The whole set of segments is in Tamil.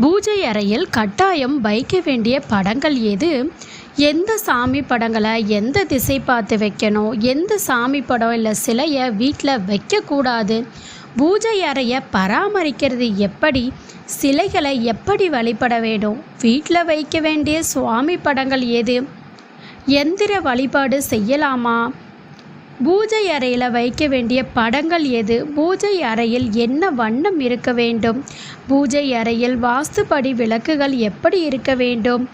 பூஜை அறையில் கட்டாயம் வைக்க வேண்டிய படங்கள் எது? எந்த சாமி படங்களை எந்த திசை பார்த்து வைக்கணும்? எந்த சாமி படம் இல்லை சிலையை வீட்டில் வைக்கக்கூடாது? பூஜை அறையை பராமரிக்கிறது எப்படி? சிலைகளை எப்படி வழிபட வேண்டும்? வீட்டில் வைக்க வேண்டிய சுவாமி படங்கள் எது? எந்திர வழிபாடு செய்யலாமா? பூஜை அறையில் வைக்க வேண்டிய படங்கள் எது? பூஜை அறையில் என்ன வண்ணம் இருக்க வேண்டும்? பூஜை அறையில் வாஸ்துப்படி விளக்குகள் எப்படி இருக்க வேண்டும்?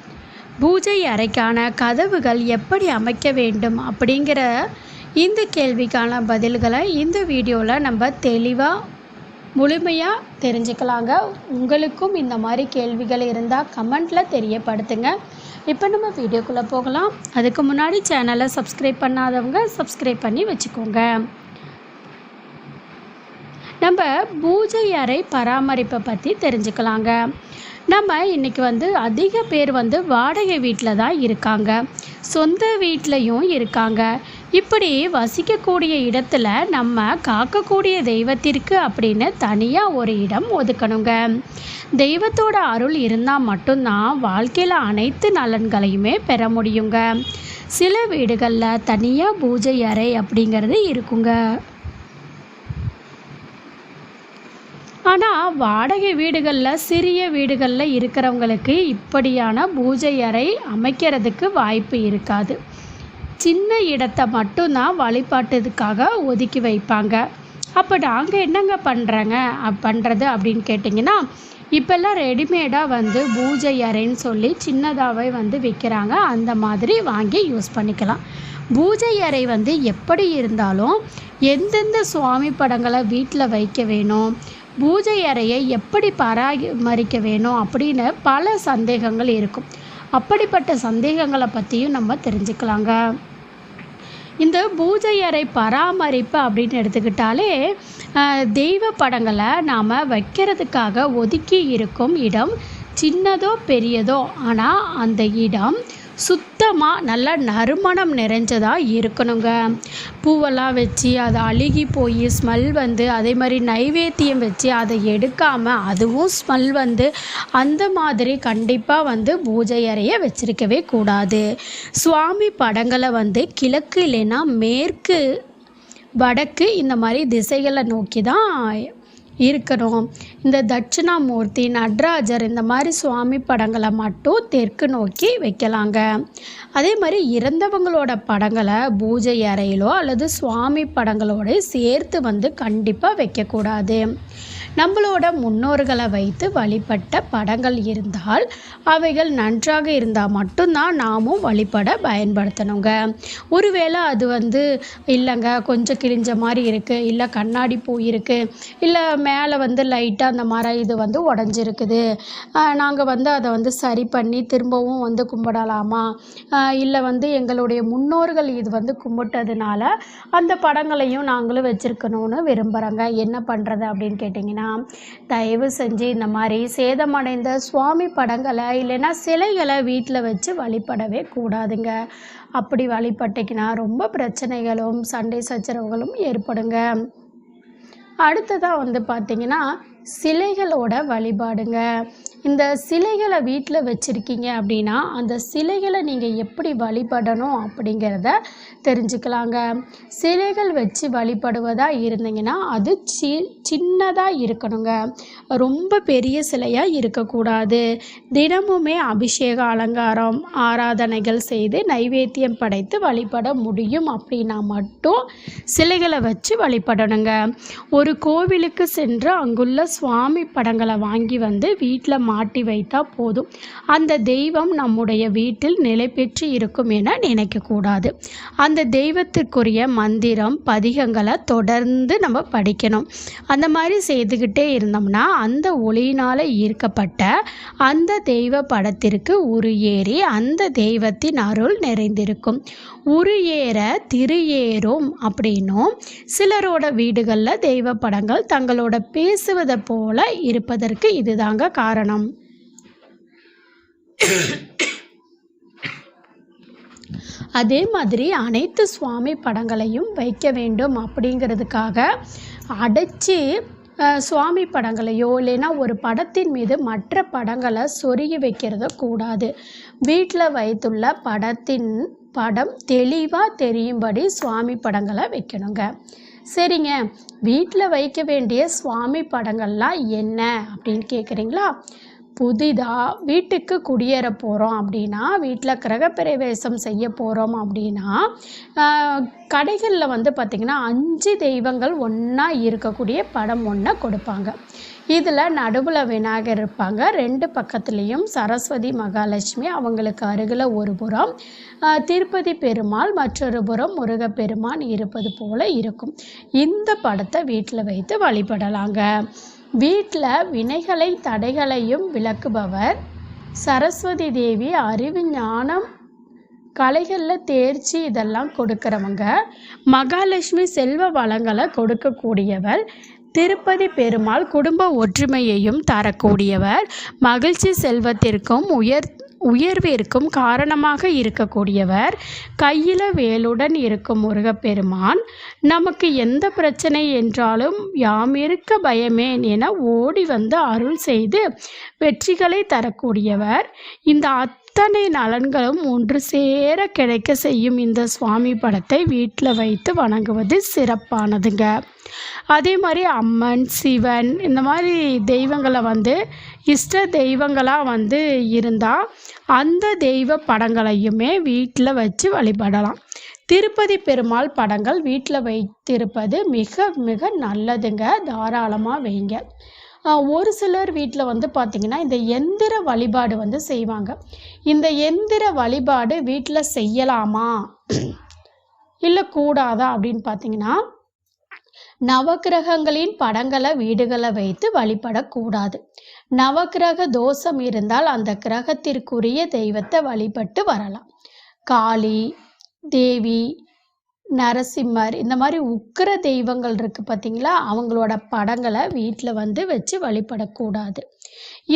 பூஜை அறைக்கான கதவுகள் எப்படி அமைக்க வேண்டும்? அப்படிங்கிற இந்த கேள்விக்கான பதில்களை இந்த வீடியோவில் நம்ம தெளிவாக முழுமையாக தெரிஞ்சுக்கலாங்க. உங்களுக்கும் இந்த மாதிரி கேள்விகள் இருந்தால் கமெண்டில் தெரியப்படுத்துங்க. இப்போ நம்ம வீடியோக்குள்ளே போகலாம். அதுக்கு முன்னாடி சேனலை சப்ஸ்கிரைப் பண்ணாதவங்க சப்ஸ்கிரைப் பண்ணி வச்சுக்கோங்க. நம்ம பூஜை அறை பராமரிப்பை பற்றி தெரிஞ்சுக்கலாங்க. நம்ம இன்றைக்கி வந்து அதிக பேர் வந்து வாடகை வீட்டில் தான் இருக்காங்க. சொந்த வீட்லேயும் இருக்காங்க. இப்படி வசிக்கக்கூடிய இடத்துல நம்ம காக்கக்கூடிய தெய்வத்திற்கு அப்படின்னு தனியாக ஒரு இடம் ஒதுக்கணுங்க. தெய்வத்தோட அருள் இருந்தால் மட்டும்தான் வாழ்க்கையில் அனைத்து நலன்களையுமே பெற முடியுங்க. சில வீடுகளில் தனியாக பூஜை அறை அப்படிங்கிறது இருக்குங்க. ஆனால் வாடகை வீடுகளில் சிறிய வீடுகளில் இருக்கிறவங்களுக்கு இப்படியான பூஜை அறை அமைக்கிறதுக்கு வாய்ப்பு இருக்காது. சின்ன இடத்த மட்டும்தான் வழிபாட்டுக்காக ஒதுக்கி வைப்பாங்க. அப்போ நாங்கள் என்னங்க பண்ணுறங்க பண்ணுறது அப்படின்னு கேட்டிங்கன்னா இப்போல்லாம் ரெடிமேடாக வந்து பூஜை அறைன்னு சொல்லி சின்னதாகவே வந்து விற்கிறாங்க அந்த மாதிரி வாங்கி யூஸ் பண்ணிக்கலாம். பூஜை அறை வந்து எப்படி இருந்தாலும் எந்தெந்த சுவாமி படங்களை வீட்டில் வைக்க வேணும் பூஜை அறையை எப்படி பராமரிக்க வேணும் அப்படின்னு பல சந்தேகங்கள் இருக்கும். அப்படிப்பட்ட சந்தேகங்களை பற்றியும் நம்ம தெரிஞ்சுக்கலாங்க. இந்த பூஜை அறை பராமரிப்பு அப்படின்னு எடுத்துக்கிட்டாலே தெய்வ படங்களை நாம் வைக்கிறதுக்காக ஒதுக்கி இருக்கும் இடம் சின்னதோ பெரியதோ. ஆனால் அந்த இடம் சுத்தமாக நல்லா நறுமணம் நிறைஞ்சதாக இருக்கணுங்க. பூவெல்லாம் வச்சு அதை அழுகி போய் ஸ்மெல் வந்து அதே மாதிரி நைவேத்தியம் வச்சு அதை எடுக்காமல் அதுவும் ஸ்மெல் வந்து அந்த மாதிரி கண்டிப்பாக வந்து பூஜை அறையை வச்சிருக்கவே கூடாது. சுவாமி படங்களை வந்து கிழக்கு இல்லைன்னா மேற்கு வடக்கு இந்த மாதிரி திசைகளை நோக்கி தான் இருக்கணும் இந்த தட்சிணாமூர்த்தி நடராஜர் இந்த மாதிரி சுவாமி படங்களை மட்டும் தெற்கு நோக்கி வைக்கலாங்க. அதே மாதிரி இறந்தவங்களோட படங்களை பூஜை அறையிலோ அல்லது சுவாமி படங்களோட சேர்த்து வந்து கண்டிப்பாக வைக்கக்கூடாது. நம்மளோட முன்னோர்களை வைத்து வழிபட்ட படங்கள் இருந்தால் அவைகள் நன்றாக இருந்தால் மட்டும்தான் நாமும் வழிபட பயன்படுத்தணுங்க. ஒருவேளை அது வந்து இல்லைங்க கொஞ்சம் கிழிஞ்ச மாதிரி இருக்குது இல்லை கண்ணாடி போயிருக்கு இல்லை மேலே வந்து லைட்டாக அந்த மரம் இது வந்து உடஞ்சிருக்குது. நாங்கள் வந்து அதை வந்து சரி பண்ணி திரும்பவும் வந்து கும்பிடலாமா? இல்லை வந்து எங்களுடைய முன்னோர்கள் இது வந்து கும்பிட்டதுனால அந்த படங்களையும் நாங்களும் வச்சுருக்கணும்னு விரும்புகிறோங்க என்ன பண்ணுறது அப்படின்னு கேட்டிங்கன்னா தயவு செஞ்சு இந்த மாதிரி சேதமடைந்த சுவாமி படங்களை இல்லைன்னா சிலைகளை வீட்டில் வச்சு வழிபடவே கூடாதுங்க. அப்படி வழிபட்டிங்கன்னா ரொம்ப பிரச்சனைகளும் சண்டை சச்சரவுகளும் ஏற்படுங்க. அடுத்ததாக வந்து பார்த்திங்கன்னா சிலைகளோட வழிபாடுங்க. இந்த சிலைகளை வீட்டில் வச்சுருக்கீங்க அப்படின்னா அந்த சிலைகளை நீங்கள் எப்படி வழிபடணும் அப்படிங்கிறத தெரிஞ்சுக்கலாங்க. சிலைகள் வச்சு வழிபடுவதாக இருந்தீங்கன்னா அது சி சின்னதாக இருக்கணுங்க. ரொம்ப பெரிய சிலையாக இருக்கக்கூடாது. தினமுமே அபிஷேக அலங்காரம் ஆராதனைகள் செய்து நைவேத்தியம் படைத்து வழிபட முடியும் அப்படின்னா மட்டும் சிலைகளை வச்சு வழிபடணுங்க. ஒரு கோவிலுக்கு சென்று அங்குள்ள சுவாமி படங்களை வாங்கி வந்து வீட்டில் மாட்டி வைத்தால் போதும். அந்த தெய்வம் நம்முடைய வீட்டில் நிலை பெற்று இருக்கும் என நினைக்கக்கூடாது. அந்த அந்த தெய்வத்திற்குரிய மந்திரம் பதிகங்களை தொடர்ந்து நம்ம படிக்கணும். அந்த மாதிரி செய்துக்கிட்டே இருந்தோம்னா அந்த ஒளியினால் ஈர்க்கப்பட்ட அந்த தெய்வ படத்திற்கு உரு ஏறி அந்த தெய்வத்தின் அருள் நிறைந்திருக்கும். உரு ஏற திரு ஏறும் அப்படின்னும் சிலரோட வீடுகளில் தெய்வ படங்கள் தங்களோட பேசுவதை போல இருப்பதற்கு இதுதாங்க காரணம். அதே மாதிரி அனைத்து சுவாமி படங்களையும் வைக்க வேண்டும் அப்படிங்கிறதுக்காக அடைச்சி சுவாமி படங்களையோ இல்லைன்னா ஒரு படத்தின் மீது மற்ற படங்களை சொருகி வைக்கிறத கூடாது. வீட்டில் வைத்துள்ள படத்தின் படம் தெளிவாக தெரியும்படி சுவாமி படங்களை வைக்கணுங்க. சரிங்க. வீட்டில் வைக்க வேண்டிய சுவாமி படங்கள்லாம் என்ன அப்படின்னு கேட்குறீங்களா புதிதாக வீட்டுக்கு குடியேற போகிறோம் அப்படின்னா வீட்டில் கிரகப்பிரவேசம் செய்ய போகிறோம் அப்படின்னா கடைகளில் வந்து பார்த்திங்கன்னா அஞ்சு தெய்வங்கள் ஒன்றா இருக்கக்கூடிய படம் ஒன்றை கொடுப்பாங்க. இதில் நடுவில் விநாயகர் இருப்பாங்க. ரெண்டு பக்கத்துலேயும் சரஸ்வதி மகாலட்சுமி அவங்களுக்கு அருகில் ஒரு புறம். திருப்பதி பெருமாள் மற்றொரு புறம் முருகப்பெருமான் இருப்பது போல இருக்கும். இந்த படத்தை வீட்டில் வைத்து வழிபடலாங்க. வீட்டில் வினைகளை தடைகளையும் விளக்குபவர். சரஸ்வதி தேவி அறிவு ஞானம் கலைகளில் தேர்ச்சி இதெல்லாம் கொடுக்குறவங்க. மகாலட்சுமி செல்வ வளங்களை கொடுக்கக்கூடியவர். திருப்பதி பெருமாள் குடும்ப ஒற்றுமையையும் தரக்கூடியவர். மகிழ்ச்சி செல்வத்திற்கும் உயர் உயர்விற்கும் காரணமாக இருக்கக்கூடியவர் கையில் வேலுடன் இருக்கும் முருகப்பெருமான். நமக்கு எந்த பிரச்சனை என்றாலும் யாம் இருக்க பயமேன் என ஓடி வந்து அருள் செய்து வெற்றிகளை தரக்கூடியவர். இந்த அத்தனை நலன்களும் ஒன்று சேர கிடைக்க செய்யும் இந்த சுவாமி படத்தை வீட்டில் வைத்து வணங்குவது சிறப்பானதுங்க. அதே மாதிரி அம்மன் சிவன் இந்த மாதிரி தெய்வங்களை வந்து இஷ்ட தெய்வங்களாக வந்து இருந்தால் அந்த தெய்வ படங்களையுமே வீட்டில் வச்சு வழிபடலாம். திருப்பதி பெருமாள் படங்கள் வீட்டில் வைத்திருப்பது மிக மிக நல்லதுங்க. தாராளமாக வைங்க. ஒரு சிலர் வீட்டில் வந்து பார்த்திங்கன்னா இந்த எந்திர வழிபாடு வந்து செய்வாங்க. இந்த எந்திர வழிபாடு வீட்டில் செய்யலாமா? இல்லை கூடாதா? அப்படின்னு பார்த்தீங்கன்னா நவக்கிரகங்களின் படங்களை வீடுகளை வைத்து வழிபடக்கூடாது. நவக்கிரக தோஷம் இருந்தால் அந்த கிரகத்திற்குரிய தெய்வத்தை வழிபட்டு வரலாம். காளி தேவி நரசிம்மர் இந்த மாதிரி உக்கிர தெய்வங்கள் இருக்குது பார்த்தீங்களா அவங்களோட படங்களை வீட்டில் வந்து வச்சு வழிபடக்கூடாது.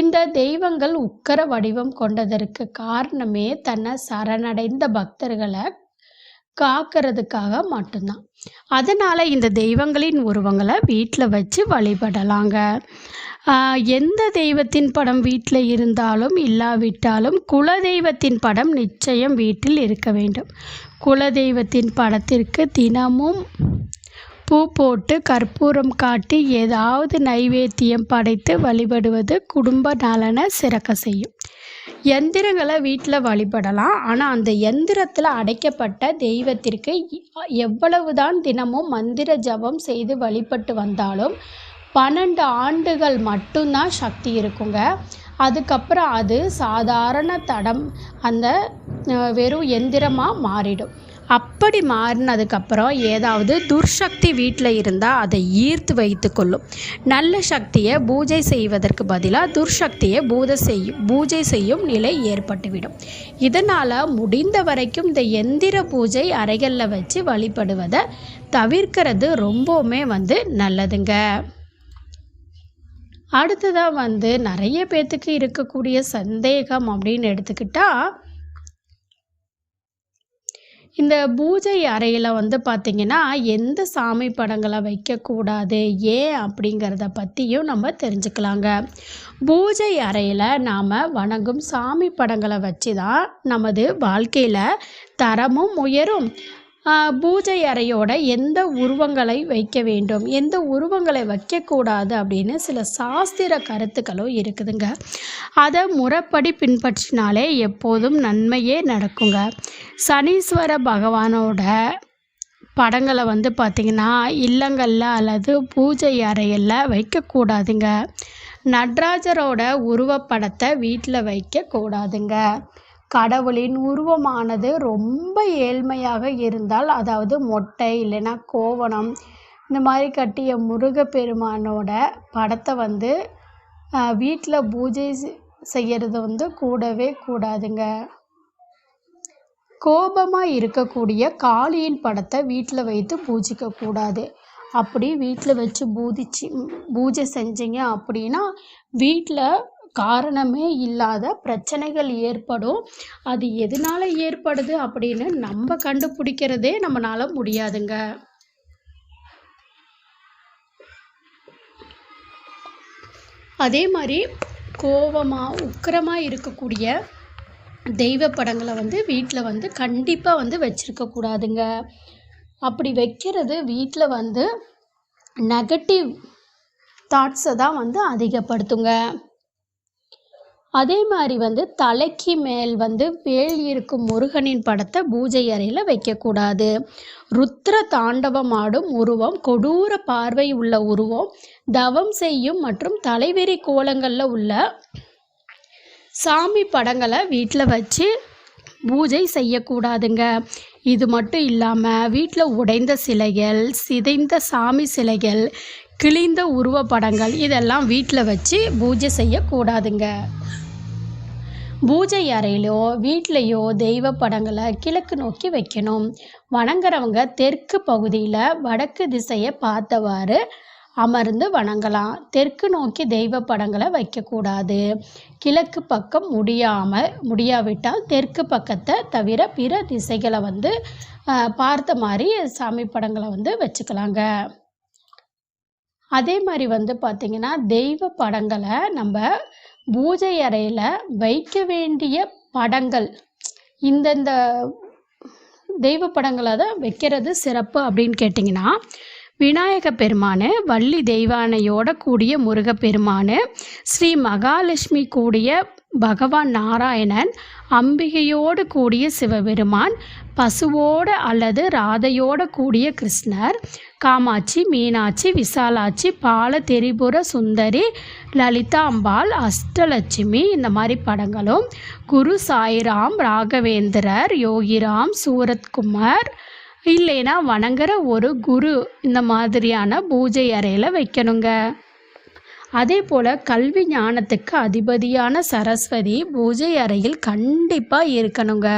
இந்த தெய்வங்கள் உக்கர வடிவம் கொண்டதற்கு காரணமே தன்னை சரணடைந்த பக்தர்களை காக்கிறதுக்காக மட்டும்தான். அதனால் இந்த தெய்வங்களின் உருவங்களை வீட்டில் வச்சு வழிபடலாங்க. எந்த தெய்வத்தின் படம் வீட்டில் இருந்தாலும் இல்லாவிட்டாலும் குலதெய்வத்தின் படம் நிச்சயம் வீட்டில் இருக்க வேண்டும். குலதெய்வத்தின் படத்திற்கு தினமும் பூ போட்டு கற்பூரம் காட்டி ஏதாவது நைவேத்தியம் படைத்து வழிபடுவது குடும்ப நலனை சிறக்க செய்யும். எந்திரங்களை வீட்டில் வழிபடலாம். ஆனால் அந்த எந்திரத்தில் அடைக்கப்பட்ட தெய்வத்திற்கு எவ்வளவுதான் தினமும் மந்திர ஜபம் செய்து வழிபட்டு வந்தாலும் பன்னெண்டு ஆண்டுகள் மட்டும்தான் சக்தி இருக்குங்க. அதுக்கப்புறம் அது சாதாரண தடம் அந்த வெறும் எந்திரமாக மாறிடும். அப்படி மாறினதுக்கப்புறம் ஏதாவது துர்சக்தி வீட்டில் இருந்தால் அதை ஈர்த்து வைத்து கொள்ளும். நல்ல சக்தியை பூஜை செய்வதற்கு பதிலாக துர்சக்தியை பூஜை செய்யும் பூஜை செய்யும் நிலை ஏற்பட்டுவிடும். இதனால் முடிந்த வரைக்கும் இந்த எந்திர பூஜை அறைகளில் வச்சு வழிபடுவதை தவிர்க்கிறது ரொம்பவுமே வந்து நல்லதுங்க. அடுத்ததாக வந்து நிறைய பேர்த்துக்கு இருக்கக்கூடிய சந்தேகம் அப்படின்னு எடுத்துக்கிட்டால் இந்த பூஜை அறையில் வந்து பார்த்திங்கன்னா எந்த சாமி படங்களை வைக்கக்கூடாது ஏன் அப்படிங்கிறத பற்றியும் நம்ம தெரிஞ்சுக்கலாங்க. பூஜை அறையில் நாம் வணங்கும் சாமி படங்களை வச்சு தான் நமது வாழ்க்கையில் தரமும் உயரும். பூஜை அறையோட எந்த உருவங்களை வைக்க வேண்டும்? எந்த உருவங்களை வைக்கக்கூடாது அப்படின்னு சில சாஸ்திர கருத்துக்களும் இருக்குதுங்க. அதை முறைப்படி பின்பற்றினாலே எப்போதும் நன்மையே நடக்குங்க. சனீஸ்வர பகவானோட படங்களை வந்து பார்த்திங்கன்னா இல்லங்களில் அல்லது பூஜை அறையில் வைக்கக்கூடாதுங்க. நடராஜரோட உருவப்படத்தை வீட்டில் வைக்கக்கூடாதுங்க. கடவுளின் உருவமானது ரொம்ப ஏழ்மையாக இருந்தால் அதாவது மொட்டை இல்லைன்னா கோவணம் இந்த மாதிரி கட்டிய முருகப்பெருமானோட படத்தை வந்து வீட்டில் பூஜை செ- வந்து கூடவே கூடாதுங்க. கோபமாக இருக்கக்கூடிய காளியின் படத்தை வீட்டில் வைத்து பூஜிக்க கூடாது. அப்படி வீட்டில் வச்சு பூதிச்சு பூஜை செஞ்சீங்க அப்படின்னா வீட்டில் காரணமே இல்லாத பிரச்சனைகள் ஏற்படும். அது எதனால ஏற்படுது அப்படின்னு நம்ம கண்டுபிடிக்கிறதே நம்மளால முடியாதுங்க. அதே மாதிரி கோவமாக உக்கிரமாக இருக்கக்கூடிய தெய்வ படங்களை வந்து வீட்டில் வந்து கண்டிப்பாக வந்து வச்சுருக்கக்கூடாதுங்க அப்படி வைக்கிறது வீட்டில் வந்து நெகட்டிவ் தாட்ஸை தான் வந்து அதிகப்படுத்துங்க. அதே மாதிரி வந்து தலைக்கு மேல் வந்து வேல் இருக்கும் முருகனின் படத்தை பூஜை அறையில் வைக்கக்கூடாது. ருத்ர தாண்டவம் ஆடும் உருவம் கொடூர பார்வை உள்ள உருவம் தவம் செய்யும் மற்றும் தலைவெறி கோலங்களில் உள்ள சாமி படங்களை வீட்டில் வச்சு பூஜை செய்யக்கூடாதுங்க. இது மட்டும் இல்லாமல் வீட்டில் உடைந்த சிலைகள் சிதைந்த சாமி சிலைகள் கிழிந்த உருவப்படங்கள் இதெல்லாம் வீட்டில் வச்சு பூஜை செய்யக்கூடாதுங்க. பூஜை அறையிலோ வீட்லேயோ தெய்வ படங்களை கிழக்கு நோக்கி வைக்கணும். வணங்குறவங்க தெற்கு பகுதியில் வடக்கு திசையை பார்த்தவாறு அமர்ந்து வணங்கலாம். தெற்கு நோக்கி தெய்வ படங்களை வைக்கக்கூடாது. கிழக்கு பக்கம் முடியாமல் முடியாவிட்டால் தெற்கு பக்கத்தை தவிர பிற திசைகளை வந்து பார்த்த மாதிரி சாமி படங்களை வந்து வச்சுக்கலாங்க. அதே மாதிரி வந்து பார்த்திங்கன்னா தெய்வ படங்களை நம்ம பூஜை அறையில் வைக்க வேண்டிய படங்கள். இந்தந்த தெய்வ படங்களை தான் வைக்கிறது சிறப்பு அப்படின்னு கேட்டிங்கன்னா விநாயக பெருமான் வள்ளி தெய்வானையோட கூடிய முருகப்பெருமான் ஸ்ரீ மகாலட்சுமி கூடிய பகவான் நாராயணன் அம்பிகையோடு கூடிய சிவபெருமான் பசுவோடு அல்லது ராதையோடு கூடிய கிருஷ்ணர் காமாட்சி மீனாட்சி விசாலாட்சி பால திரிபுர சுந்தரி லலிதா அம்பாள் அஷ்டலட்சுமி இந்த மாதிரி படங்களும் குரு சாய்ராம் ராகவேந்திரர் யோகிராம் சூரத்குமார் இல்லைன்னா வணங்குற ஒரு குரு இந்த மாதிரியான பூஜை அறையில் வைக்கணுங்க. அதே போல் கல்வி ஞானத்துக்கு அதிபதியான சரஸ்வதி பூஜை அறையில் கண்டிப்பாக இருக்கணுங்க.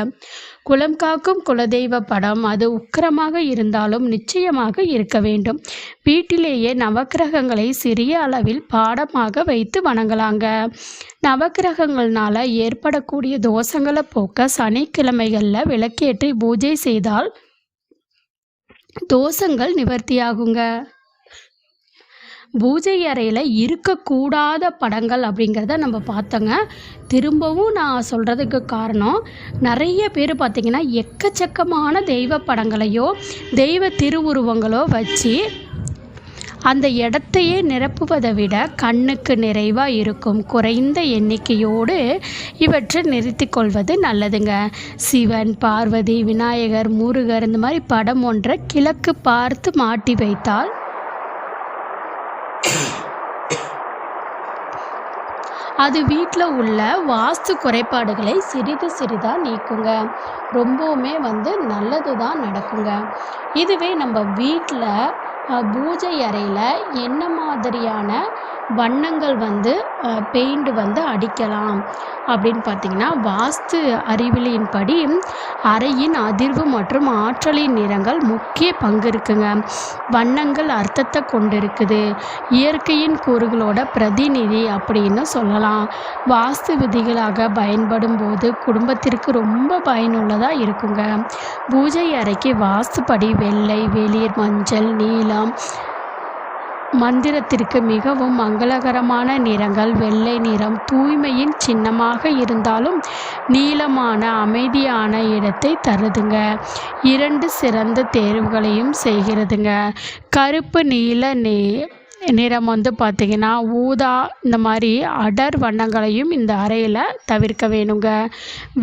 குலம் காக்கும் குலதெய்வ படம் அது உக்கிரமாக இருந்தாலும் நிச்சயமாக இருக்க வேண்டும். வீட்டிலேயே நவக்கிரகங்களை சிறிய அளவில் பாடமாக வைத்து வணங்கலாங்க. நவக்கிரகங்கள்னால ஏற்படக்கூடிய தோஷங்களை போக்க சனிக்கிழமைகளில் விளக்கேற்றி பூஜை செய்தால் தோஷங்கள் நிவர்த்தியாகுங்க. பூஜை அறையில் இருக்கக்கூடாத படங்கள் அப்படிங்கிறத நம்ம பார்த்தோங்க. திரும்பவும் நான் சொல்கிறதுக்கு காரணம் நிறைய பேர் பார்த்திங்கன்னா எக்கச்சக்கமான தெய்வ படங்களையோ தெய்வ திருவுருவங்களோ வச்சு அந்த இடத்தையே நிரப்புவதை விட கண்ணுக்கு நிறைவாக இருக்கும் குறைந்த எண்ணிக்கையோடு இவற்றை நிறுத்தி கொள்வது நல்லதுங்க. சிவன் பார்வதி விநாயகர் முருகர் இந்த மாதிரி படம் ஒன்றை கிழக்கு பார்த்து மாட்டி வைத்தால் அது வீட்டில் உள்ள வாஸ்து குறைபாடுகளை சிறிது சிறிதாக நீக்குங்க. ரொம்பவுமே வந்து நல்லது தான் நடக்குங்க. இதுவே நம்ம வீட்டில் பூஜை அறையில் என்ன மாதிரியான வண்ணங்கள் வந்து பெயிண்ட் வந்து அடிக்கலாம். அப்படின்னு பார்த்தீங்கன்னா வாஸ்து அறிவியலின்படி அறையின் அதிர்வு மற்றும் ஆற்றலின் நிறங்கள் முக்கிய பங்கு இருக்குங்க. வண்ணங்கள் அர்த்தத்தை கொண்டிருக்குது. இயற்கையின் கூறுகளோட பிரதிநிதி அப்படின்னு சொல்லலாம். வாஸ்து விதிகளாக பயன்படும் போது குடும்பத்திற்கு ரொம்ப பயனுள்ளதாக இருக்குங்க. பூஜை அறைக்கு வாஸ்துப்படி வெள்ளை வெளிர் மஞ்சள் நீலம் மந்திரத்திற்கு மிகவும் மங்களகரமான நிறங்கள் வெள்ளை நிறம் தூய்மையின் சின்னமாக இருந்தாலும் நீளமான அமைதியான இடத்தை தருதுங்க. இரண்டு சிறந்த தேர்வுகளையும் செய்கிறதுங்க. கருப்பு நீல நே நிறம் வந்து பார்த்திங்கன்னா ஊதா இந்த மாதிரி அடர் வண்ணங்களையும் இந்த அறையில் தவிர்க்க வேணுங்க.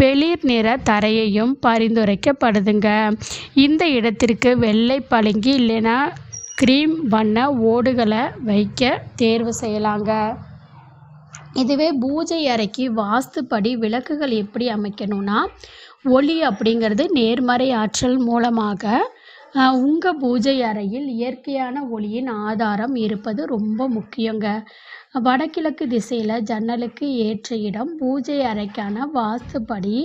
வெளிர் நிற தரையையும் பரிந்துரைக்கப்படுதுங்க. இந்த இடத்திற்கு வெள்ளை பளிங்கு இல்லைன்னா க்ரீம் வண்ண ஓடுகளை வைக்க தேர்வு செய்யலாங்க. இதுவே பூஜை அறைக்கு வாஸ்துப்படி விளக்குகள் எப்படி அமைக்கணும்னா ஒளி அப்படிங்கிறது நேர்மறை ஆற்றல் மூலமாக உங்கள் பூஜை அறையில் இயற்கையான ஒளியின் ஆதாரம் இருப்பது ரொம்ப முக்கியங்க. வடகிழக்கு திசையில் ஜன்னலுக்கு ஏற்ற இடம் பூஜை அறைக்கான வாஸ்துப்படி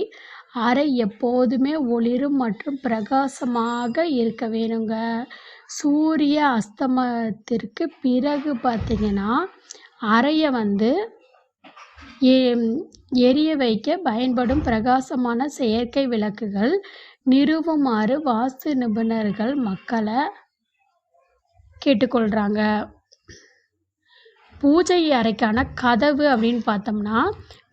அறை எப்போதுமே ஒளிரும் மற்றும் பிரகாசமாக இருக்க வேணுங்க. சூரிய அஸ்தமனத்திற்கு பிறகு பார்த்திங்கன்னா அறையை வந்து எ- எரிய வைக்க பயன்படும் பிரகாசமான செயற்கை விளக்குகள் நிறுவுமாறு வாஸ்து நிபுணர்கள் மக்களை கேட்டுக்கொள்கிறாங்க பூஜை அறைக்கான கதவு அப்படின்னு பார்த்தோம்னா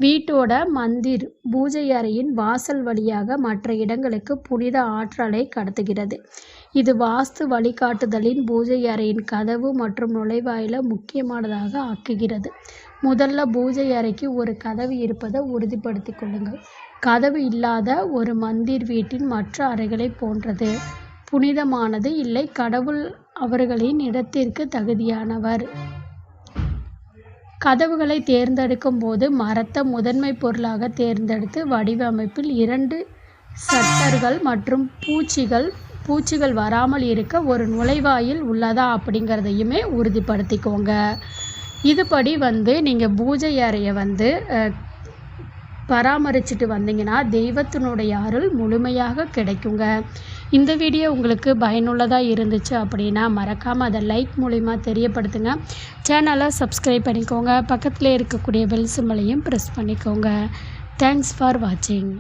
வீட்டோட மந்திர் பூஜை அறையின் வாசல் வழியாக மற்ற இடங்களுக்கு புனித ஆற்றலை கடத்துகிறது. இது வாஸ்து வழிகாட்டுதலின் பூஜை அறையின் கதவு மற்றும் நுழைவாயிலை முக்கியமானதாக ஆக்குகிறது. முதல்ல பூஜை அறைக்கு ஒரு கதவு இருப்பதை உறுதிப்படுத்திக் கொள்ளுங்கள். கதவு இல்லாத ஒரு மந்திர் வீட்டின் மற்ற அறைகளை போன்றது. புனிதமானது இல்லை கடவுள் அவர்களின் இடத்திற்கு தகுதியானவர். கதவுகளை தேர்ந்தெடுக்கும் போது மரத்தை முதன்மை பொருளாக தேர்ந்தெடுத்து வடிவமைப்பில் இரண்டு சட்டர்கள் மற்றும் பூச்சிகள் பூச்சிகள் வராமல் இருக்க ஒரு நுழைவாயில் உள்ளதா அப்படிங்கிறதையுமே உறுதிப்படுத்திக்கோங்க. இதுபடி வந்து நீங்கள் பூஜை அறையை வந்து பராமரிச்சுட்டு வந்தீங்கன்னா தெய்வத்தினுடைய அருள் முழுமையாக கிடைக்குங்க. இந்த வீடியோ உங்களுக்கு பயனுள்ளதாக இருந்துச்சு அப்படின்னா மறக்காமல் அதை லைக் மூலிமா தெரியப்படுத்துங்க. சேனலை சப்ஸ்கிரைப் பண்ணிக்கோங்க. பக்கத்தில் இருக்கக்கூடிய பெல் சிம்மலையும் ப்ரெஸ் பண்ணிக்கோங்க. தேங்க்ஸ் ஃபார் வாட்சிங்